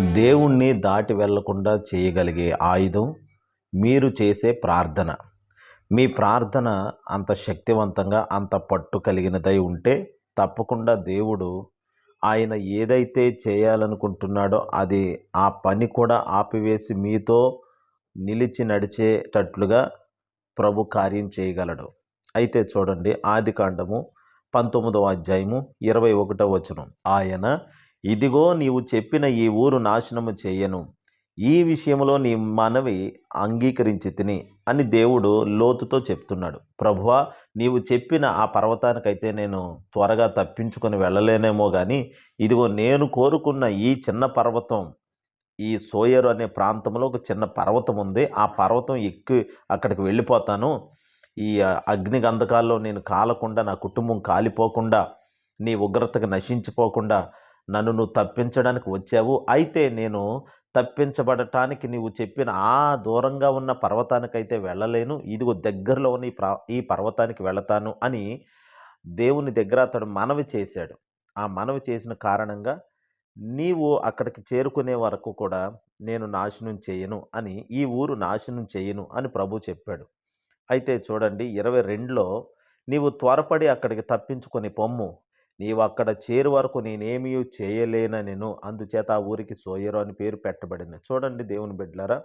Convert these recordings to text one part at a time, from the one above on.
దేవుణ్ణి దాటి వెళ్ళకుండా చేయగలిగే ఆయుధం మీరు చేసే ప్రార్థన. మీ ప్రార్థన అంత శక్తివంతంగా అంత పట్టు కలిగినదై ఉంటే తప్పకుండా దేవుడు ఆయన ఏదైతే చేయాలనుకుంటున్నాడో అది ఆ పని కూడా ఆపివేసి మీతో నిలిచి నడిచేటట్లుగా ప్రభు కార్యం చేయగలడు. అయితే చూడండి ఆది కాండము పంతొమ్మిదవ అధ్యాయము ఇరవై ఒకటవ వచనం. ఆయన ఇదిగో నీవు చెప్పిన ఈ ఊరు నాశనము చేయను. ఈ విషయంలో నీ మనవి అంగీకరించి తిని అని దేవుడు లోతుతో చెప్తున్నాడు. ప్రభువా నీవు చెప్పిన ఆ పర్వతానికైతే నేను త్వరగా తప్పించుకొని వెళ్ళలేనేమో కానీ ఇదిగో నేను కోరుకున్న ఈ చిన్న పర్వతం ఈ సోయరు అనే ప్రాంతంలో ఒక చిన్న పర్వతం ఉంది. ఆ పర్వతం ఎక్కి అక్కడికి వెళ్ళిపోతాను. ఈ అగ్ని గంధకాల్లో నేను కాలకుండా నా కుటుంబం కాలిపోకుండా నీ ఉగ్రతకు నశించిపోకుండా నన్ను నువ్వు తప్పించడానికి వచ్చావు. అయితే నేను తప్పించబడటానికి నీవు చెప్పిన ఆ దూరంగా ఉన్న పర్వతానికైతే వెళ్ళలేను. ఇదిగో దగ్గరలో ఉన్న ఈ ఈ పర్వతానికి వెళతాను అని దేవుని దగ్గర అతడు మనవి చేశాడు. ఆ మనవి చేసిన కారణంగా నీవు అక్కడికి చేరుకునే వరకు కూడా నేను నాశనం చేయను అని ఈ ఊరు నాశనం చేయను అని ప్రభు చెప్పాడు. అయితే చూడండి ఇరవై రెండులో నీవు త్వరపడి అక్కడికి తప్పించుకొని పొమ్ము. నీవు అక్కడ చేరు వరకు నేనేమీ చేయలేననెను అందుచేత ఆ ఊరికి సోయరు అని పేరు పెట్టబడింది చూడండి దేవుని బిడ్డలారా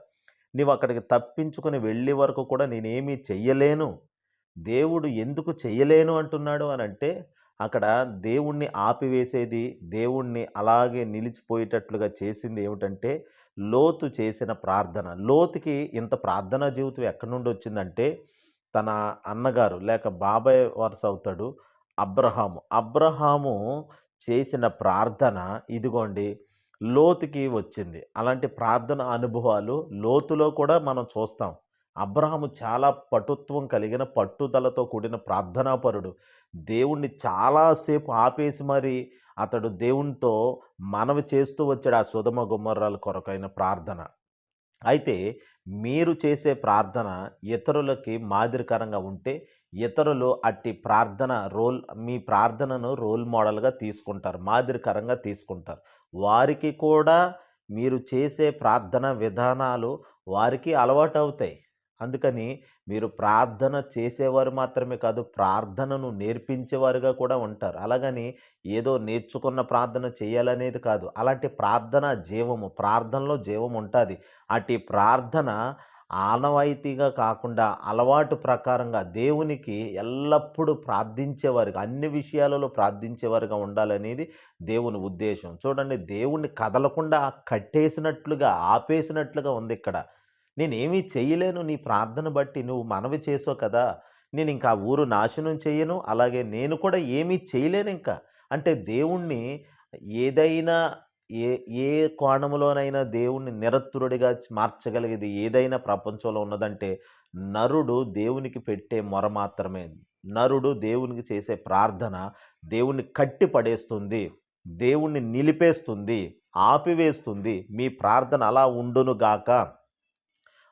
నీవు అక్కడికి తప్పించుకుని వెళ్ళే వరకు కూడా నేనేమీ చెయ్యలేను. దేవుడు ఎందుకు చెయ్యలేను అంటున్నాడు అని అంటే అక్కడ దేవుణ్ణి ఆపివేసేది దేవుణ్ణి అలాగే నిలిచిపోయేటట్లుగా చేసింది ఏమిటంటే లోతు చేసిన ప్రార్థన. లోతుకి ఇంత ప్రార్థనా జీవితం ఎక్కడి నుండి వచ్చిందంటే తన అన్నగారు లేక బాబాయ్ వరుస అవుతాడు అబ్రహాము. అబ్రహాము చేసిన ప్రార్థన ఇదిగోండి లోతుకి వచ్చింది. అలాంటి ప్రార్థన అనుభవాలు లోతులో కూడా మనం చూస్తాం. అబ్రహాము చాలా పటుత్వం కలిగిన పట్టుదలతో కూడిన ప్రార్థనాపరుడు. దేవుణ్ణి చాలాసేపు ఆపేసి మరి అతడు దేవునితో మనవి చేస్తూ వచ్చాడు ఆ సుధమ గుమ్మర్రాల కొరకైన ప్రార్థన. అయితే మీరు చేసే ప్రార్థన ఇతరులకి మాదిరికరంగా ఉంటే ఇతరులు అట్టి ప్రార్థన రోల్ మీ ప్రార్థనను రోల్ మోడల్గా తీసుకుంటారు మాదిరికరంగా తీసుకుంటారు. వారికి కూడా మీరు చేసే ప్రార్థన విధానాలు వారికి అలవాటు అవుతాయి అందుకని మీరు ప్రార్థన చేసేవారు మాత్రమే కాదు ప్రార్థనను నేర్పించేవారుగా కూడా ఉంటారు. అలాగని ఏదో నేర్చుకున్న ప్రార్థన చేయాలనేది కాదు. అలాంటి ప్రార్థన జీవము ప్రార్థనలో జీవం ఉంటుంది అట్టి ప్రార్థన ఆనవాయితీగా కాకుండా అలవాటు ప్రకారంగా దేవునికి ఎల్లప్పుడూ ప్రార్థించేవారుగా అన్ని విషయాలలో ప్రార్థించేవారుగా ఉండాలనేది దేవుని ఉద్దేశం. చూడండి దేవుణ్ణి కదలకుండా కట్టేసినట్లుగా ఆపేసినట్లుగా ఉంది ఇక్కడ. నేనేమీ చేయలేను నీ ప్రార్థన బట్టి నువ్వు మనవి చేసావు కదా నేను ఇంకా ఊరు నాశనం చేయను అలాగే నేను కూడా ఏమీ చేయలేను ఇంకా. అంటే దేవుణ్ణి ఏదైనా ఏ ఏ కోణంలోనైనా దేవుణ్ణి నిరత్తురుడిగా మార్చగలిగేది ఏదైనా ప్రపంచంలో ఉన్నదంటే నరుడు దేవునికి పెట్టే మొర మాత్రమే. నరుడు దేవునికి చేసే ప్రార్థన దేవుణ్ణి కట్టి పడేస్తుంది దేవుణ్ణి నిలిపేస్తుంది ఆపివేస్తుంది. మీ ప్రార్థన అలా ఉండునుగాక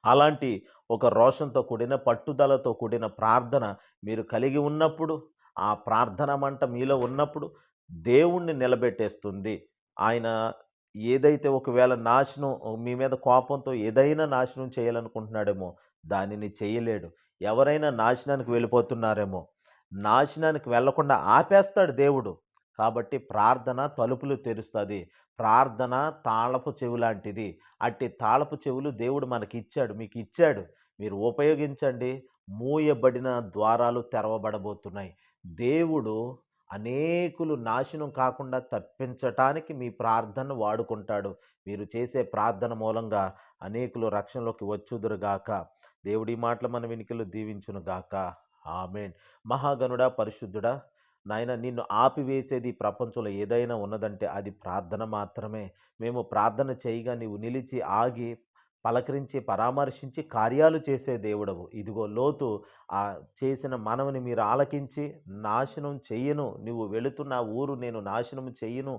అలాంటి ఒక రోషంతో కూడిన పట్టుదలతో కూడిన ప్రార్థన మీరు కలిగి ఉన్నప్పుడు ఆ ప్రార్థన మంట మీలో ఉన్నప్పుడు దేవుణ్ణి నిలబెట్టేస్తుంది. ఆయన ఏదైతే ఒకవేళ నాశనం మీ మీద కోపంతో ఏదైనా నాశనం చేయాలనుకుంటున్నాడేమో దానిని చేయలేడు. ఎవరైనా నాశనానికి వెళ్ళిపోతున్నారేమో నాశనానికి వెళ్ళకుండా ఆపేస్తాడు దేవుడు. కాబట్టి ప్రార్థన తలుపులు తెరుస్తుంది. ప్రార్థన తాళపు చెవు లాంటిది. అట్టి తాళపు చెవులు దేవుడు మనకి ఇచ్చాడు మీకు ఇచ్చాడు మీరు ఉపయోగించండి. మూయబడిన ద్వారాలు తెరవబడబోతున్నాయి. దేవుడు అనేకులు నాశనం కాకుండా తప్పించటానికి మీ ప్రార్థన వాడుకుంటాడు. మీరు చేసే ప్రార్థన మూలంగా అనేకులు రక్షణలోకి వచ్చుదురుగాక. దేవుడి మాటలు మన వెనుకలు దీవించునుగాక. ఆమెన్. మహాగనుడా పరిశుద్ధుడా నాయన నిన్ను ఆపివేసేది ప్రపంచంలో ఏదైనా ఉన్నదంటే అది ప్రార్థన మాత్రమే. మేము ప్రార్థన చేయగా నీవు నిలిచి ఆగి పలకరించి పరామర్శించి కార్యాలు చేసే దేవుడవు. ఇదిగో లోతు ఆ చేసిన మనవిని మీరు ఆలకించి నాశనం చెయ్యను. నువ్వు వెళుతున్న ఊరు నేను నాశనం చెయ్యను.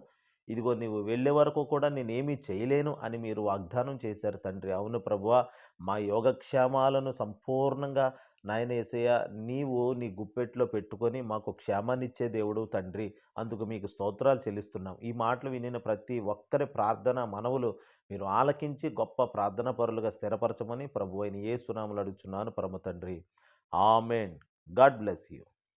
ఇదిగో నీవు వెళ్ళే వరకు కూడా నేనేమీ చేయలేను అని మీరు వాగ్దానం చేశారు తండ్రి. అవును ప్రభువ మా యోగక్షేమాలను సంపూర్ణంగా నాయన ఏసయ్య నీవు నీ గుప్పెట్లో పెట్టుకొని మాకు క్షేమాన్నిచ్చే దేవుడు తండ్రి. అందుకు మీకు స్తోత్రాలు చెల్లిస్తున్నాం. ఈ మాటలు వినిన ప్రతి ఒక్కరి ప్రార్థన మనవులు మీరు ఆలకించి గొప్ప ప్రార్థన పరులుగా స్థిరపరచమని ప్రభు అయిన ఏ సునాములు అడుగుచున్నాను పరమ తండ్రి. ఆమెన్. God bless you.